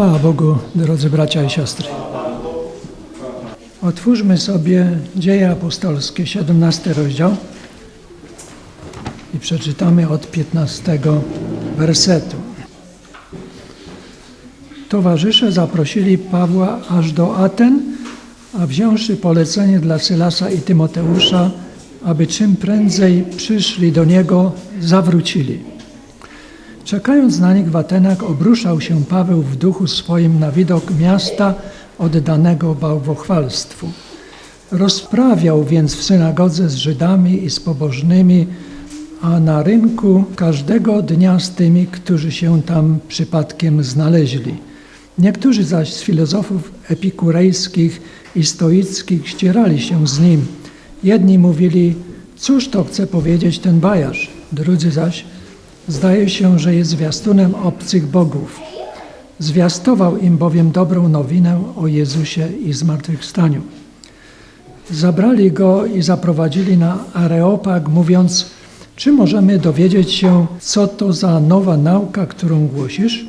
Chwała Bogu, drodzy bracia i siostry. Otwórzmy sobie Dzieje Apostolskie, 17 rozdział i przeczytamy od 15 wersetu. Towarzysze zaprosili Pawła aż do Aten, a wziąwszy polecenie dla Sylasa i Tymoteusza, aby czym prędzej przyszli do niego, zawrócili. Czekając na nich w Atenach, obruszał się Paweł w duchu swoim na widok miasta oddanego bałwochwalstwu. Rozprawiał więc w synagodze z Żydami i z pobożnymi, a na rynku każdego dnia z tymi, którzy się tam przypadkiem znaleźli. Niektórzy zaś z filozofów epikurejskich i stoickich ścierali się z nim. Jedni mówili, cóż to chce powiedzieć ten bajarz, drudzy zaś, zdaje się, że jest zwiastunem obcych bogów. Zwiastował im bowiem dobrą nowinę o Jezusie i zmartwychwstaniu. Zabrali go i zaprowadzili na Areopag, mówiąc, czy możemy dowiedzieć się, co to za nowa nauka, którą głosisz?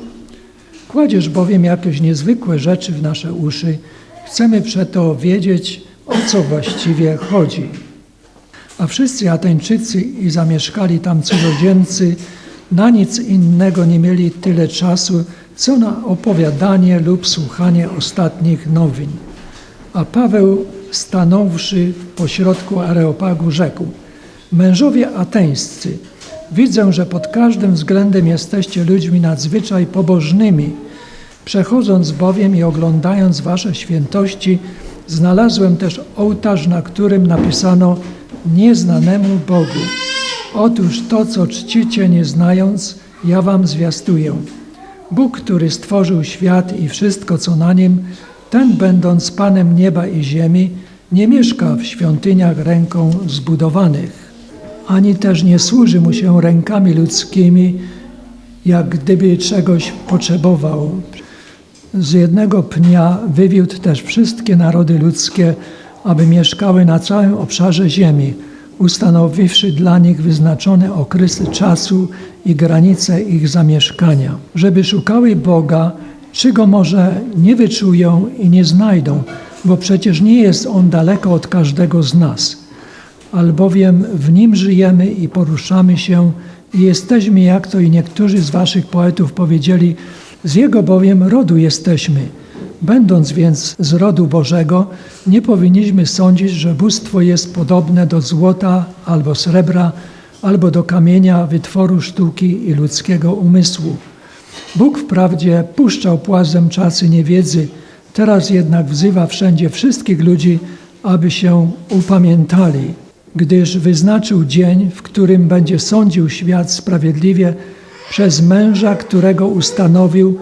Kładziesz bowiem jakieś niezwykłe rzeczy w nasze uszy. Chcemy przeto wiedzieć, o co właściwie chodzi. A wszyscy Ateńczycy i zamieszkali tam cudzoziemcy na nic innego nie mieli tyle czasu, co na opowiadanie lub słuchanie ostatnich nowin. A Paweł, stanąwszy pośrodku Areopagu, rzekł: Mężowie ateńscy, widzę, że pod każdym względem jesteście ludźmi nadzwyczaj pobożnymi. Przechodząc bowiem i oglądając wasze świętości, znalazłem też ołtarz, na którym napisano nieznanemu Bogu. Otóż to, co czcicie nie znając, ja wam zwiastuję. Bóg, który stworzył świat i wszystko, co na nim, ten, będąc Panem nieba i ziemi, nie mieszka w świątyniach ręką zbudowanych, ani też nie służy mu się rękami ludzkimi, jak gdyby czegoś potrzebował. Z jednego pnia wywiódł też wszystkie narody ludzkie, aby mieszkały na całym obszarze ziemi, ustanowiwszy dla nich wyznaczone okresy czasu i granice ich zamieszkania, żeby szukały Boga, czy go może nie wyczują i nie znajdą, bo przecież nie jest on daleko od każdego z nas, albowiem w nim żyjemy i poruszamy się i jesteśmy, jak to i niektórzy z waszych poetów powiedzieli, z jego bowiem rodu jesteśmy. Będąc więc z rodu Bożego, nie powinniśmy sądzić, że bóstwo jest podobne do złota albo srebra, albo do kamienia wytworu sztuki i ludzkiego umysłu. Bóg wprawdzie puszczał płazem czasy niewiedzy, teraz jednak wzywa wszędzie wszystkich ludzi, aby się upamiętali, gdyż wyznaczył dzień, w którym będzie sądził świat sprawiedliwie przez męża, którego ustanowił,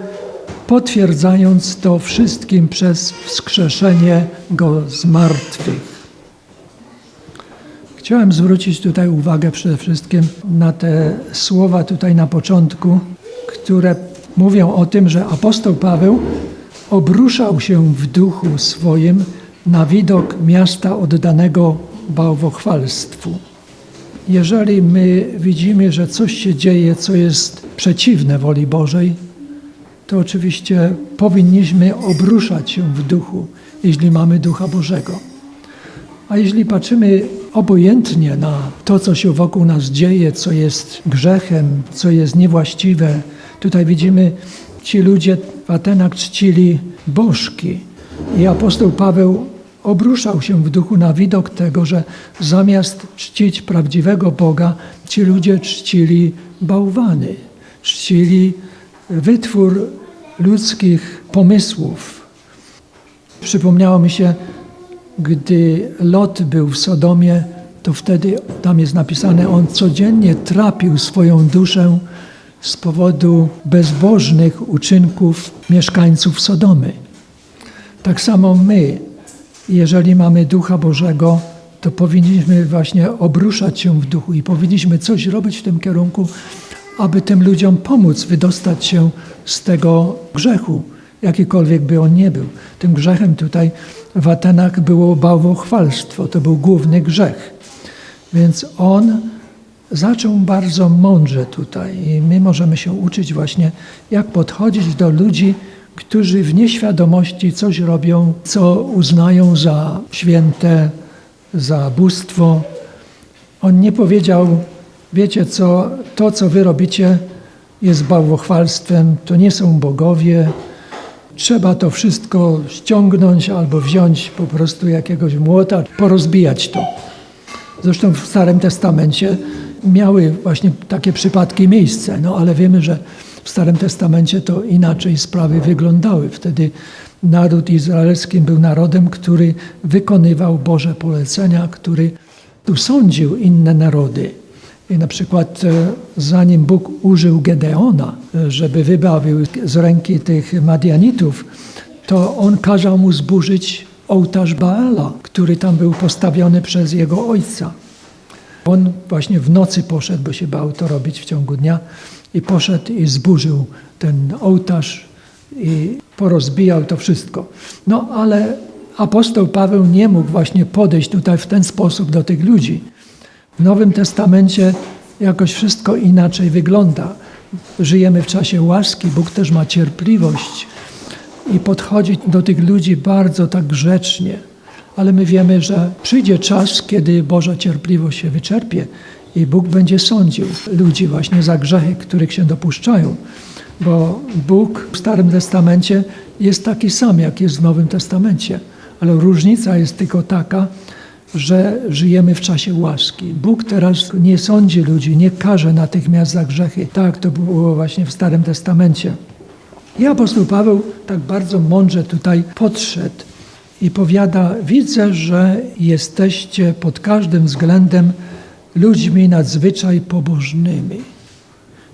potwierdzając to wszystkim przez wskrzeszenie go z martwych. Chciałem zwrócić tutaj uwagę przede wszystkim na te słowa tutaj na początku, które mówią o tym, że apostoł Paweł obruszał się w duchu swoim na widok miasta oddanego bałwochwalstwu. Jeżeli my widzimy, że coś się dzieje, co jest przeciwne woli Bożej, to oczywiście powinniśmy obruszać się w duchu, jeśli mamy ducha Bożego. A jeśli patrzymy obojętnie na to, co się wokół nas dzieje, co jest grzechem, co jest niewłaściwe, tutaj widzimy, ci ludzie w Atenach czcili bożki. I apostoł Paweł obruszał się w duchu na widok tego, że zamiast czcić prawdziwego Boga, ci ludzie czcili bałwany, czcili wytwór ludzkich pomysłów. Przypomniało mi się, gdy Lot był w Sodomie, to wtedy tam jest napisane, on codziennie trapił swoją duszę z powodu bezbożnych uczynków mieszkańców Sodomy. Tak samo my, jeżeli mamy Ducha Bożego, to powinniśmy właśnie obruszać się w duchu i powinniśmy coś robić w tym kierunku, aby tym ludziom pomóc wydostać się z tego grzechu, jakikolwiek by on nie był. Tym grzechem tutaj w Atenach było bałwochwalstwo, to był główny grzech. Więc on zaczął bardzo mądrze tutaj i my możemy się uczyć właśnie, jak podchodzić do ludzi, którzy w nieświadomości coś robią, co uznają za święte, za bóstwo. On nie powiedział, wiecie co, to co wy robicie jest bałwochwalstwem, to nie są bogowie, trzeba to wszystko ściągnąć albo wziąć po prostu jakiegoś młota, porozbijać to. Zresztą w Starym Testamencie miały właśnie takie przypadki miejsce, no ale wiemy, że w Starym Testamencie to inaczej sprawy wyglądały. Wtedy naród izraelski był narodem, który wykonywał Boże polecenia, który tu sądził inne narody. I na przykład e, zanim Bóg użył Gedeona, e, żeby wybawił z ręki tych Madianitów, to on kazał mu zburzyć ołtarz Baala, który tam był postawiony przez jego ojca. On właśnie w nocy poszedł, bo się bał to robić w ciągu dnia, i poszedł i zburzył ten ołtarz i porozbijał to wszystko. No ale apostoł Paweł nie mógł właśnie podejść tutaj w ten sposób do tych ludzi. W Nowym Testamencie jakoś wszystko inaczej wygląda. Żyjemy w czasie łaski, Bóg też ma cierpliwość i podchodzi do tych ludzi bardzo tak grzecznie. Ale my wiemy, że przyjdzie czas, kiedy Boża cierpliwość się wyczerpie i Bóg będzie sądził ludzi właśnie za grzechy, których się dopuszczają. Bo Bóg w Starym Testamencie jest taki sam, jak jest w Nowym Testamencie. Ale różnica jest tylko taka, że żyjemy w czasie łaski. Bóg teraz nie sądzi ludzi, nie karze natychmiast za grzechy, tak to było właśnie w Starym Testamencie. I apostoł Paweł tak bardzo mądrze tutaj podszedł i powiada: Widzę, że jesteście pod każdym względem ludźmi nadzwyczaj pobożnymi.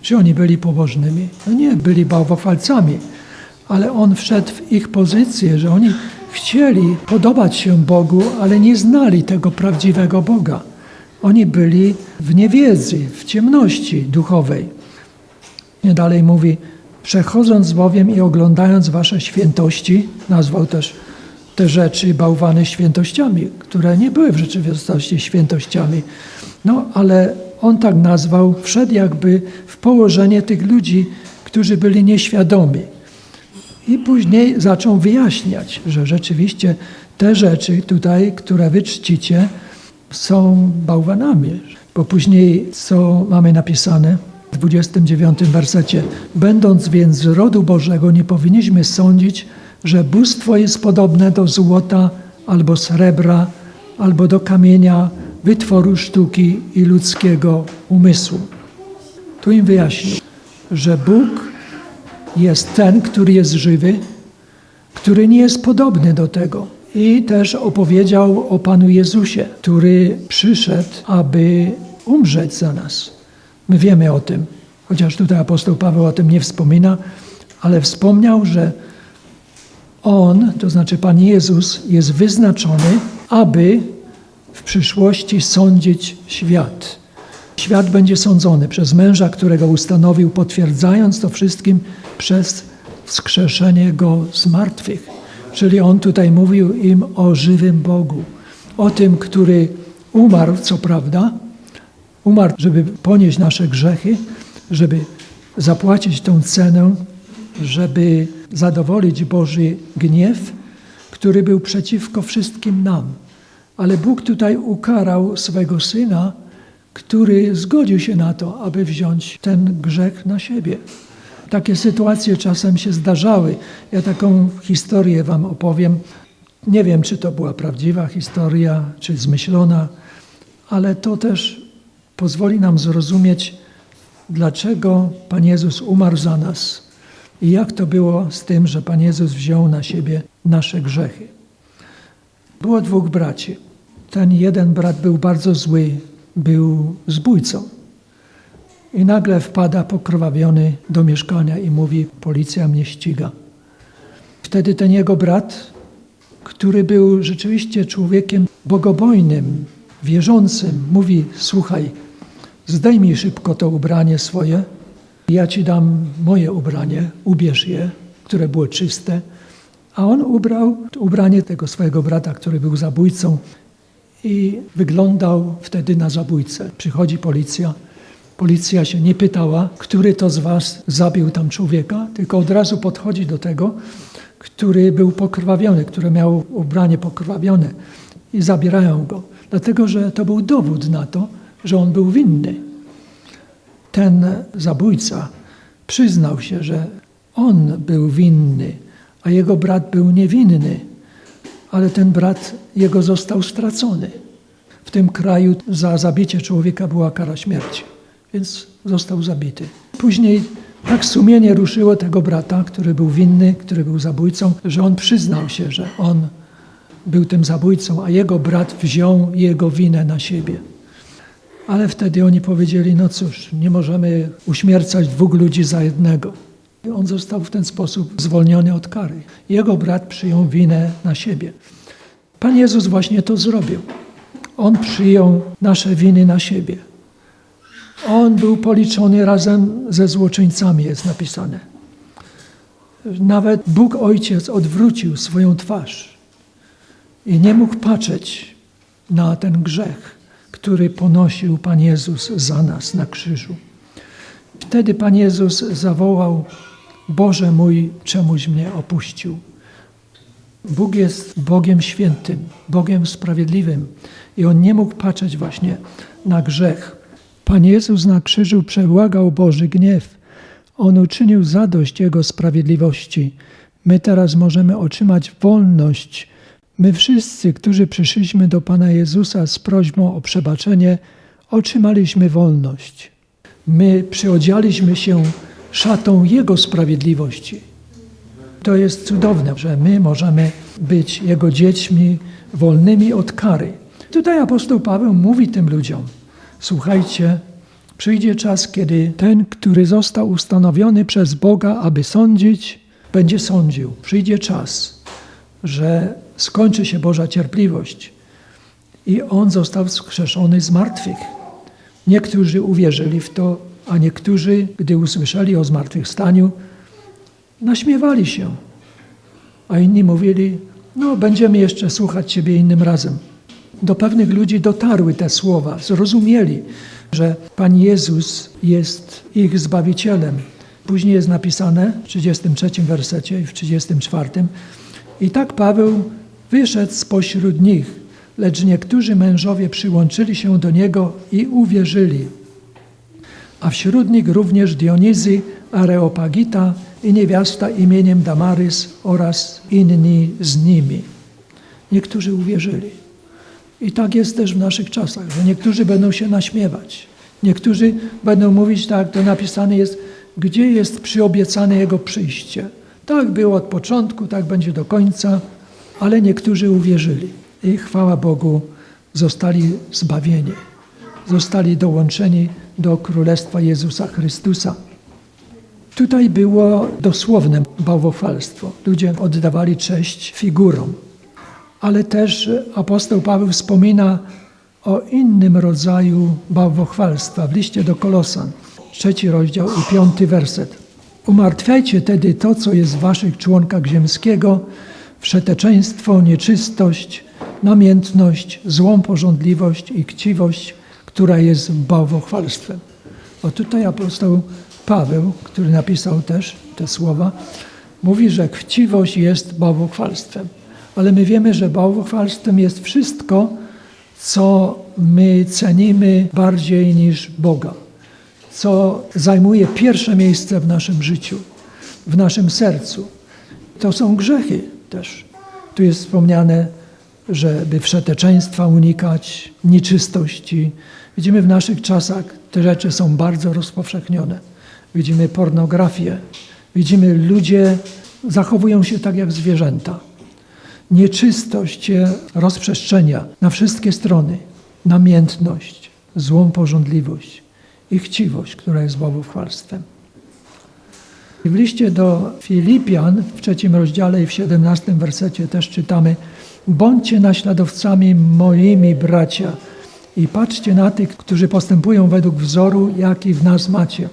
Czy oni byli pobożnymi? No nie, byli bałwochwalcami, ale on wszedł w ich pozycję, że oni chcieli podobać się Bogu, ale nie znali tego prawdziwego Boga. Oni byli w niewiedzy, w ciemności duchowej. Nie dalej mówi, przechodząc bowiem i oglądając wasze świętości, nazwał też te rzeczy bałwany świętościami, które nie były w rzeczywistości świętościami. No ale on tak nazwał, wszedł jakby w położenie tych ludzi, którzy byli nieświadomi. I później zaczął wyjaśniać, że rzeczywiście te rzeczy tutaj, które wy czcicie, są bałwanami. Bo później, co mamy napisane w 29 wersecie, będąc więc z rodu Bożego, nie powinniśmy sądzić, że bóstwo jest podobne do złota albo srebra, albo do kamienia, wytworu sztuki i ludzkiego umysłu. Tu im wyjaśnił, że Bóg jest ten, który jest żywy, który nie jest podobny do tego. I też opowiedział o Panu Jezusie, który przyszedł, aby umrzeć za nas. My wiemy o tym, chociaż tutaj apostoł Paweł o tym nie wspomina, ale wspomniał, że On, to znaczy Pan Jezus, jest wyznaczony, aby w przyszłości sądzić świat. Świat będzie sądzony przez męża, którego ustanowił, potwierdzając to wszystkim przez wskrzeszenie go z martwych. Czyli on tutaj mówił im o żywym Bogu, o tym, który umarł, co prawda, umarł, żeby ponieść nasze grzechy, żeby zapłacić tą cenę, żeby zadowolić Boży gniew, który był przeciwko wszystkim nam. Ale Bóg tutaj ukarał swego syna, który zgodził się na to, aby wziąć ten grzech na siebie. Takie sytuacje czasem się zdarzały. Ja taką historię Wam opowiem. Nie wiem, czy to była prawdziwa historia, czy zmyślona, ale to też pozwoli nam zrozumieć, dlaczego Pan Jezus umarł za nas i jak to było z tym, że Pan Jezus wziął na siebie nasze grzechy. Było dwóch braci. Ten jeden brat był bardzo zły, był zbójcą. I nagle wpada pokrwawiony do mieszkania i mówi: Policja mnie ściga. Wtedy ten jego brat, który był rzeczywiście człowiekiem bogobojnym, wierzącym, mówi: Słuchaj, zdejmij szybko to ubranie swoje, ja ci dam moje ubranie, ubierz je, które było czyste. A on ubrał ubranie tego swojego brata, który był zabójcą i wyglądał wtedy na zabójcę. Przychodzi policja Policja się nie pytała, który to z was zabił tam człowieka, tylko od razu podchodzi do tego, który był pokrwawiony, który miał ubranie pokrwawione i zabierają go. Dlatego, że to był dowód na to, że on był winny. Ten zabójca przyznał się, że on był winny, a jego brat był niewinny, ale ten brat jego został stracony. W tym kraju za zabicie człowieka była kara śmierci, więc został zabity. Później tak sumienie ruszyło tego brata, który był winny, który był zabójcą, że on przyznał się, że on był tym zabójcą, a jego brat wziął jego winę na siebie. Ale wtedy oni powiedzieli: No cóż, nie możemy uśmiercać dwóch ludzi za jednego. On został w ten sposób zwolniony od kary. Jego brat przyjął winę na siebie. Pan Jezus właśnie to zrobił. On przyjął nasze winy na siebie. On był policzony razem ze złoczyńcami, jest napisane. Nawet Bóg Ojciec odwrócił swoją twarz i nie mógł patrzeć na ten grzech, który ponosił Pan Jezus za nas na krzyżu. Wtedy Pan Jezus zawołał: Boże mój, czemuś mnie opuścił. Bóg jest Bogiem świętym, Bogiem sprawiedliwym i On nie mógł patrzeć właśnie na grzech. Pan Jezus na krzyżu przebłagał Boży gniew. On uczynił zadość Jego sprawiedliwości. My teraz możemy otrzymać wolność. My wszyscy, którzy przyszliśmy do Pana Jezusa z prośbą o przebaczenie, otrzymaliśmy wolność. My przyodzialiśmy się szatą Jego sprawiedliwości. To jest cudowne, że my możemy być Jego dziećmi wolnymi od kary. Tutaj apostoł Paweł mówi tym ludziom: Słuchajcie, przyjdzie czas, kiedy ten, który został ustanowiony przez Boga, aby sądzić, będzie sądził. Przyjdzie czas, że skończy się Boża cierpliwość i on został wskrzeszony z martwych. Niektórzy uwierzyli w to, a niektórzy, gdy usłyszeli o zmartwychwstaniu, naśmiewali się, a inni mówili: No, będziemy jeszcze słuchać Ciebie innym razem. Do pewnych ludzi dotarły te słowa, zrozumieli, że Pan Jezus jest ich zbawicielem. Później jest napisane w 33 wersecie i w 34. I tak Paweł wyszedł spośród nich, lecz niektórzy mężowie przyłączyli się do niego i uwierzyli. A wśród nich również Dionizy, Areopagita i niewiasta imieniem Damarys oraz inni z nimi. Niektórzy uwierzyli. I tak jest też w naszych czasach, że niektórzy będą się naśmiewać. Niektórzy będą mówić tak, to napisane jest, gdzie jest przyobiecane Jego przyjście. Tak było od początku, tak będzie do końca, ale niektórzy uwierzyli i chwała Bogu zostali zbawieni, zostali dołączeni do Królestwa Jezusa Chrystusa. Tutaj było dosłowne bałwochwalstwo. Ludzie oddawali cześć figurom. Ale też apostoł Paweł wspomina o innym rodzaju bałwochwalstwa w liście do Kolosan, trzeci rozdział i piąty werset. Umartwiajcie tedy to, co jest w waszych członkach ziemskiego, wszeteczeństwo, nieczystość, namiętność, złą porządliwość i chciwość, która jest bałwochwalstwem. O tutaj apostoł Paweł, który napisał też te słowa, mówi, że chciwość jest bałwochwalstwem. Ale my wiemy, że bałwochwalstwem jest wszystko, co my cenimy bardziej niż Boga, co zajmuje pierwsze miejsce w naszym życiu, w naszym sercu. To są grzechy też. Tu jest wspomniane, żeby wszeteczeństwa unikać, nieczystości. Widzimy w naszych czasach, te rzeczy są bardzo rozpowszechnione. Widzimy pornografię, widzimy ludzie zachowują się tak jak zwierzęta. Nieczystość się rozprzestrzenia na wszystkie strony. Namiętność, złą porządliwość i chciwość, która jest bałwochwalstwem. W liście do Filipian w trzecim rozdziale i w siedemnastym wersecie też czytamy Bądźcie naśladowcami moimi bracia i patrzcie na tych, którzy postępują według wzoru, jaki w nas macie.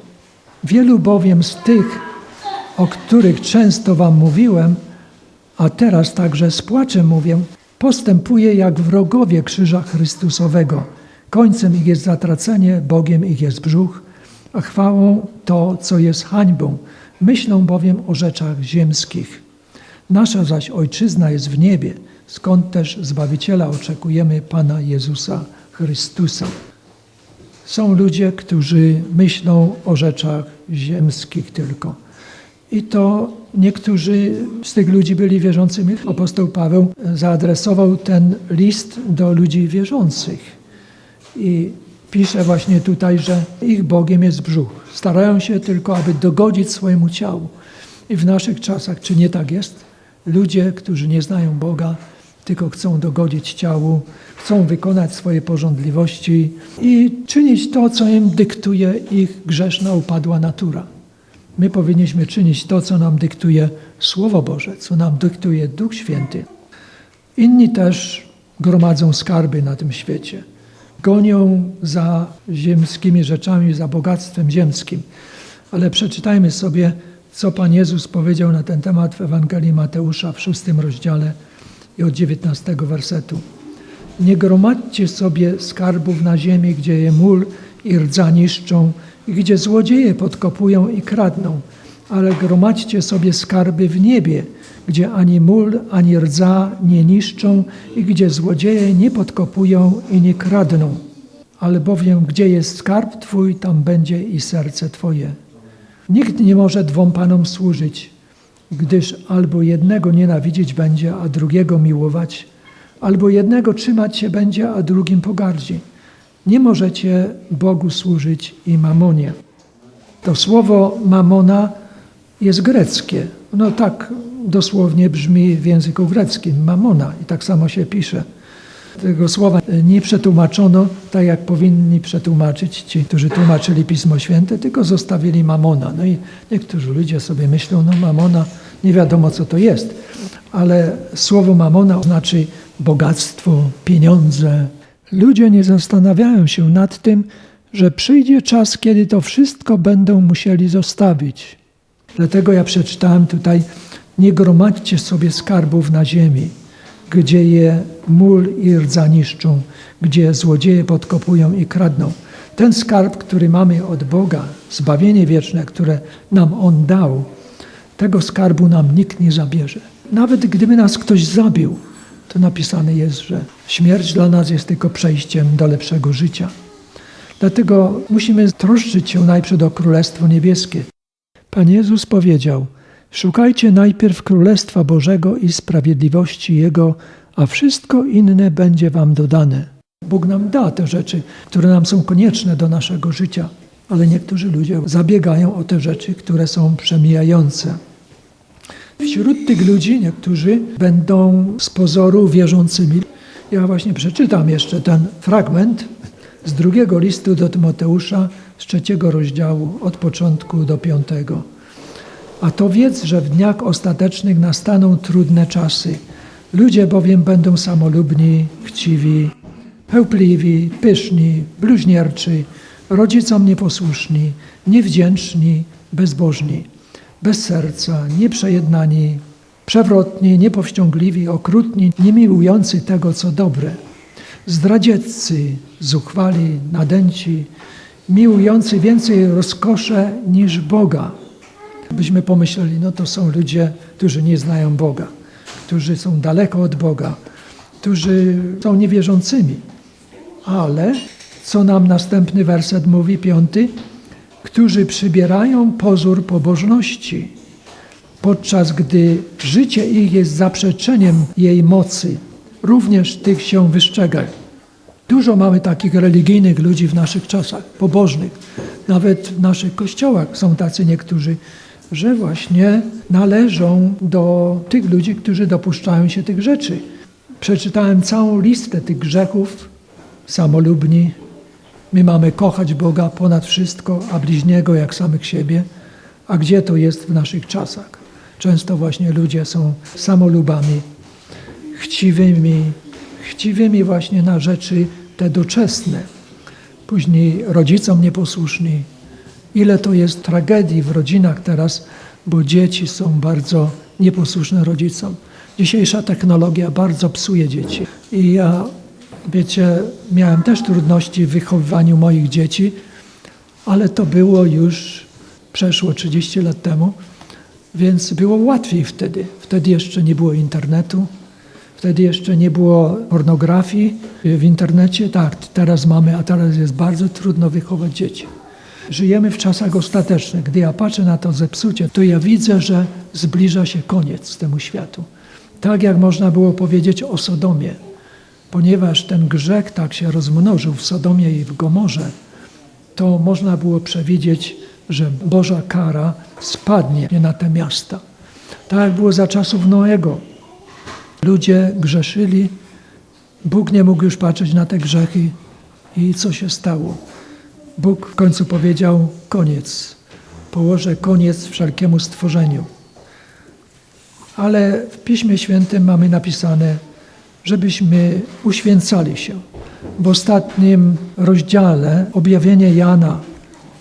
Wielu bowiem z tych, o których często wam mówiłem, a teraz także z płaczem mówię, postępuje jak wrogowie krzyża Chrystusowego. Końcem ich jest zatracenie, Bogiem ich jest brzuch, a chwałą to, co jest hańbą. Myślą bowiem o rzeczach ziemskich. Nasza zaś ojczyzna jest w niebie, skąd też Zbawiciela oczekujemy Pana Jezusa Chrystusa. Są ludzie, którzy myślą o rzeczach ziemskich tylko. I to niektórzy z tych ludzi byli wierzącymi. Apostoł Paweł zaadresował ten list do ludzi wierzących. I pisze właśnie tutaj, że ich Bogiem jest brzuch. Starają się tylko, aby dogodzić swojemu ciału. I w naszych czasach, czy nie tak jest? Ludzie, którzy nie znają Boga, tylko chcą dogodzić ciału, chcą wykonać swoje porządliwości i czynić to, co im dyktuje ich grzeszna, upadła natura. My powinniśmy czynić to, co nam dyktuje Słowo Boże, co nam dyktuje Duch Święty. Inni też gromadzą skarby na tym świecie. Gonią za ziemskimi rzeczami, za bogactwem ziemskim. Ale przeczytajmy sobie, co Pan Jezus powiedział na ten temat w Ewangelii Mateusza w szóstym rozdziale i od dziewiętnastego wersetu. Nie gromadźcie sobie skarbów na ziemi, gdzie je mól i rdza niszczą, i gdzie złodzieje podkopują i kradną, ale gromadźcie sobie skarby w niebie, gdzie ani mól, ani rdza nie niszczą i gdzie złodzieje nie podkopują i nie kradną. Albowiem gdzie jest skarb Twój, tam będzie i serce Twoje. Nikt nie może dwom panom służyć, gdyż albo jednego nienawidzieć będzie, a drugiego miłować, albo jednego trzymać się będzie, a drugim pogardzi. Nie możecie Bogu służyć i mamonie. To słowo mamona jest greckie. No tak dosłownie brzmi w języku greckim, mamona i tak samo się pisze. Tego słowa nie przetłumaczono tak, jak powinni przetłumaczyć ci, którzy tłumaczyli Pismo Święte, tylko zostawili mamona. No i niektórzy ludzie sobie myślą, no mamona, nie wiadomo co to jest, ale słowo mamona znaczy bogactwo, pieniądze. Ludzie nie zastanawiają się nad tym, że przyjdzie czas, kiedy to wszystko będą musieli zostawić. Dlatego ja przeczytałem tutaj, nie gromadźcie sobie skarbów na ziemi, gdzie je mól i rdza niszczą, gdzie złodzieje podkopują i kradną. Ten skarb, który mamy od Boga, zbawienie wieczne, które nam On dał, tego skarbu nam nikt nie zabierze. Nawet gdyby nas ktoś zabił, to napisane jest, że śmierć dla nas jest tylko przejściem do lepszego życia. Dlatego musimy troszczyć się najpierw o Królestwo Niebieskie. Pan Jezus powiedział: Szukajcie najpierw Królestwa Bożego i sprawiedliwości Jego, a wszystko inne będzie Wam dodane. Bóg nam da te rzeczy, które nam są konieczne do naszego życia, ale niektórzy ludzie zabiegają o te rzeczy, które są przemijające. Wśród tych ludzi niektórzy będą z pozoru wierzącymi. Ja właśnie przeczytam jeszcze ten fragment z drugiego listu do Tymoteusza, z trzeciego rozdziału, od początku do piątego. A to wiedz, że w dniach ostatecznych nastaną trudne czasy. Ludzie bowiem będą samolubni, chciwi, chełpliwi, pyszni, bluźnierczy, rodzicom nieposłuszni, niewdzięczni, bezbożni, bez serca, nieprzejednani, przewrotni, niepowściągliwi, okrutni, niemiłujący tego, co dobre, zdradzieccy, zuchwali, nadęci, miłujący więcej rozkosze niż Boga. Byśmy pomyśleli, no to są ludzie, którzy nie znają Boga, którzy są daleko od Boga, którzy są niewierzącymi. Ale co nam następny werset mówi, piąty? Którzy przybierają pozór pobożności, podczas gdy życie ich jest zaprzeczeniem jej mocy. Również tych się wystrzegaj. Dużo mamy takich religijnych ludzi w naszych czasach, pobożnych. Nawet w naszych kościołach są tacy niektórzy, że właśnie należą do tych ludzi, którzy dopuszczają się tych rzeczy. Przeczytałem całą listę tych grzechów, samolubni. My mamy kochać Boga ponad wszystko, a bliźniego jak samych siebie. A gdzie to jest w naszych czasach? Często właśnie ludzie są samolubami, chciwymi, chciwymi właśnie na rzeczy te doczesne. Później rodzicom nieposłuszni. Ile to jest tragedii w rodzinach teraz, bo dzieci są bardzo nieposłuszne rodzicom. Dzisiejsza technologia bardzo psuje dzieci. I ja, wiecie, miałem też trudności w wychowywaniu moich dzieci, ale to było już przeszło 30 lat temu, więc było łatwiej wtedy. Wtedy jeszcze nie było internetu, wtedy jeszcze nie było pornografii w internecie. Tak, teraz mamy, a teraz jest bardzo trudno wychować dzieci. Żyjemy w czasach ostatecznych. Gdy ja patrzę na to zepsucie, to ja widzę, że zbliża się koniec temu światu. Tak jak można było powiedzieć o Sodomie, ponieważ ten grzech tak się rozmnożył w Sodomie i w Gomorze, to można było przewidzieć, że Boża kara spadnie na te miasta. Tak jak było za czasów Noego. Ludzie grzeszyli, Bóg nie mógł już patrzeć na te grzechy i co się stało? Bóg w końcu powiedział koniec. Położę koniec wszelkiemu stworzeniu. Ale w Piśmie Świętym mamy napisane, żebyśmy uświęcali się. W ostatnim rozdziale objawienie Jana,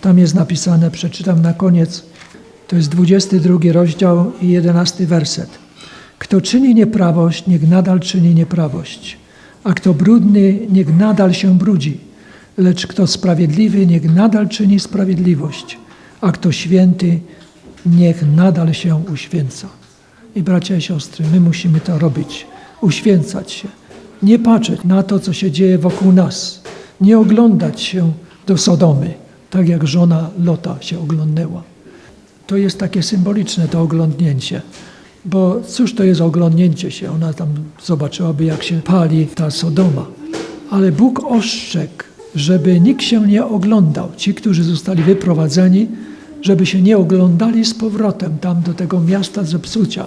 tam jest napisane, przeczytam na koniec, to jest 22 rozdział i 11 werset. Kto czyni nieprawość, niech nadal czyni nieprawość, a kto brudny, niech nadal się brudzi, lecz kto sprawiedliwy, niech nadal czyni sprawiedliwość, a kto święty, niech nadal się uświęca. I bracia i siostry, my musimy to robić, uświęcać się, nie patrzeć na to, co się dzieje wokół nas, nie oglądać się do Sodomy, tak jak żona Lota się oglądnęła. To jest takie symboliczne to oglądnięcie, bo cóż to jest oglądnięcie się? Ona tam zobaczyłaby, jak się pali ta Sodoma. Ale Bóg ostrzegł, żeby nikt się nie oglądał. Ci, którzy zostali wyprowadzeni, żeby się nie oglądali z powrotem tam do tego miasta zepsucia.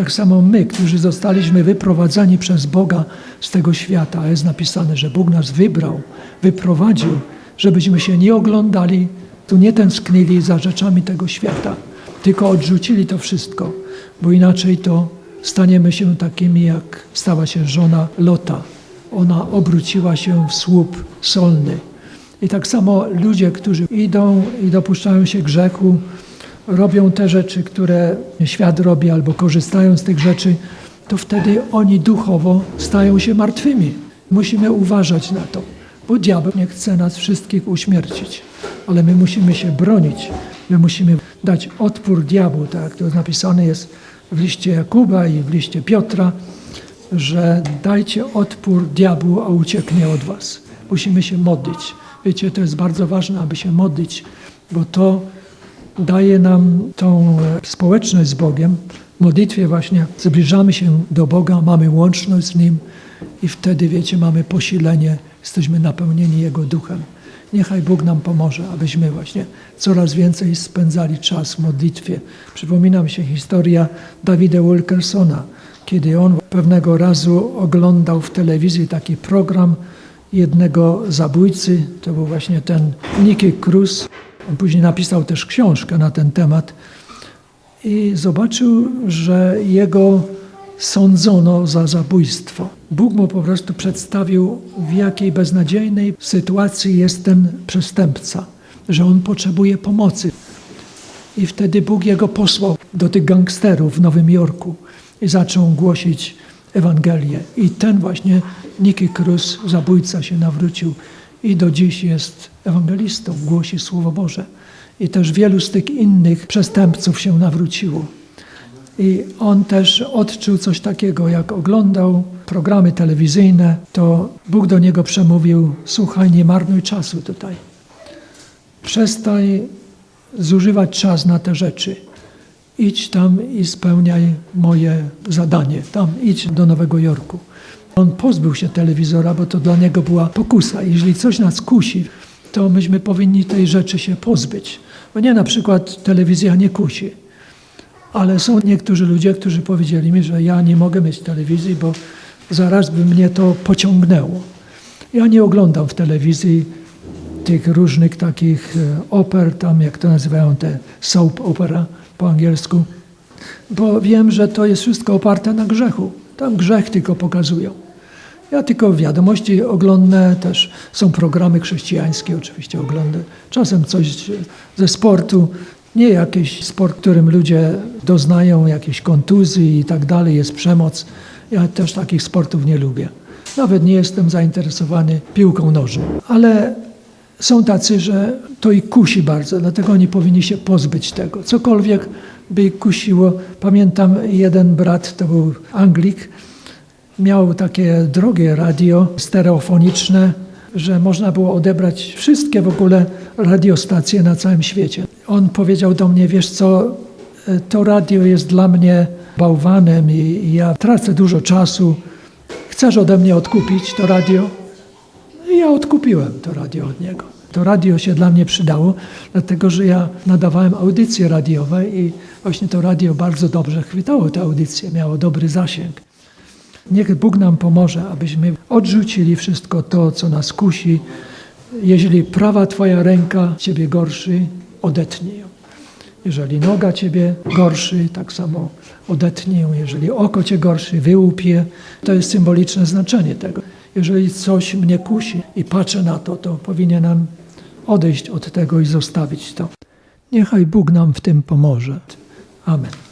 Tak samo my, którzy zostaliśmy wyprowadzeni przez Boga z tego świata, jest napisane, że Bóg nas wybrał, wyprowadził, żebyśmy się nie oglądali, tu nie tęsknili za rzeczami tego świata, tylko odrzucili to wszystko, bo inaczej to staniemy się takimi, jak stała się żona Lota. Ona obróciła się w słup solny. I tak samo ludzie, którzy idą i dopuszczają się grzechu, robią te rzeczy, które świat robi, albo korzystają z tych rzeczy, to wtedy oni duchowo stają się martwymi. Musimy uważać na to, bo diabeł nie chce nas wszystkich uśmiercić, ale my musimy się bronić, my musimy dać odpór diabłu, tak to napisane jest w liście Jakuba i w liście Piotra, że dajcie odpór diabłu, a ucieknie od was. Musimy się modlić. Wiecie, to jest bardzo ważne, aby się modlić, bo to daje nam tą e, społeczność z Bogiem. W modlitwie właśnie zbliżamy się do Boga, mamy łączność z Nim i wtedy, wiecie, mamy posilenie, jesteśmy napełnieni Jego duchem. Niechaj Bóg nam pomoże, abyśmy właśnie coraz więcej spędzali czas w modlitwie. Przypomina mi się historia Dawida Wilkersona, kiedy on pewnego razu oglądał w telewizji taki program jednego zabójcy, to był właśnie ten Nicky Cruz. On później napisał też książkę na ten temat i zobaczył, że jego sądzono za zabójstwo. Bóg mu po prostu przedstawił, w jakiej beznadziejnej sytuacji jest ten przestępca, że on potrzebuje pomocy. I wtedy Bóg jego posłał do tych gangsterów w Nowym Jorku i zaczął głosić Ewangelię. I ten właśnie Nicky Cruz, zabójca, się nawrócił i do dziś jest ewangelistą, głosi Słowo Boże. I też wielu z tych innych przestępców się nawróciło. I on też odczuł coś takiego, jak oglądał programy telewizyjne, to Bóg do niego przemówił: Słuchaj, nie marnuj czasu tutaj. Przestań zużywać czas na te rzeczy. Idź tam i spełniaj moje zadanie. Tam idź do Nowego Jorku. On pozbył się telewizora, bo to dla niego była pokusa. Jeżeli coś nas kusi, to myśmy powinni tej rzeczy się pozbyć. Mnie na przykład telewizja nie kusi. Ale są niektórzy ludzie, którzy powiedzieli mi, że ja nie mogę mieć telewizji, bo zaraz by mnie to pociągnęło. Ja nie oglądam w telewizji tych różnych takich e, oper, tam jak to nazywają te soap opera po angielsku, bo wiem, że to jest wszystko oparte na grzechu. Tam grzech tylko pokazują. Ja tylko wiadomości oglądam, też są programy chrześcijańskie, oczywiście oglądam. Czasem coś ze sportu, nie jakiś sport, którym ludzie doznają jakiejś kontuzji i tak dalej, jest przemoc. Ja też takich sportów nie lubię. Nawet nie jestem zainteresowany piłką nożną. Ale Są tacy, że to ich kusi bardzo, dlatego oni powinni się pozbyć tego. Cokolwiek by ich kusiło. Pamiętam jeden brat, to był Anglik, miał takie drogie radio stereofoniczne, że można było odebrać wszystkie w ogóle radiostacje na całym świecie. On powiedział do mnie, wiesz co, to radio jest dla mnie bałwanem i ja tracę dużo czasu. Chcesz ode mnie odkupić to radio? I ja odkupiłem to radio od niego. To radio się dla mnie przydało, dlatego że ja nadawałem audycje radiowe i właśnie to radio bardzo dobrze chwytało te audycje, miało dobry zasięg. Niech Bóg nam pomoże, abyśmy odrzucili wszystko to, co nas kusi. Jeżeli prawa Twoja ręka Ciebie gorszy, odetnij ją. Jeżeli noga Ciebie gorszy, tak samo odetnij ją. Jeżeli oko Cię gorszy, wyłup je. To jest symboliczne znaczenie tego. Jeżeli coś mnie kusi i patrzę na to, to powinienem odejść od tego i zostawić to. Niechaj Bóg nam w tym pomoże. Amen.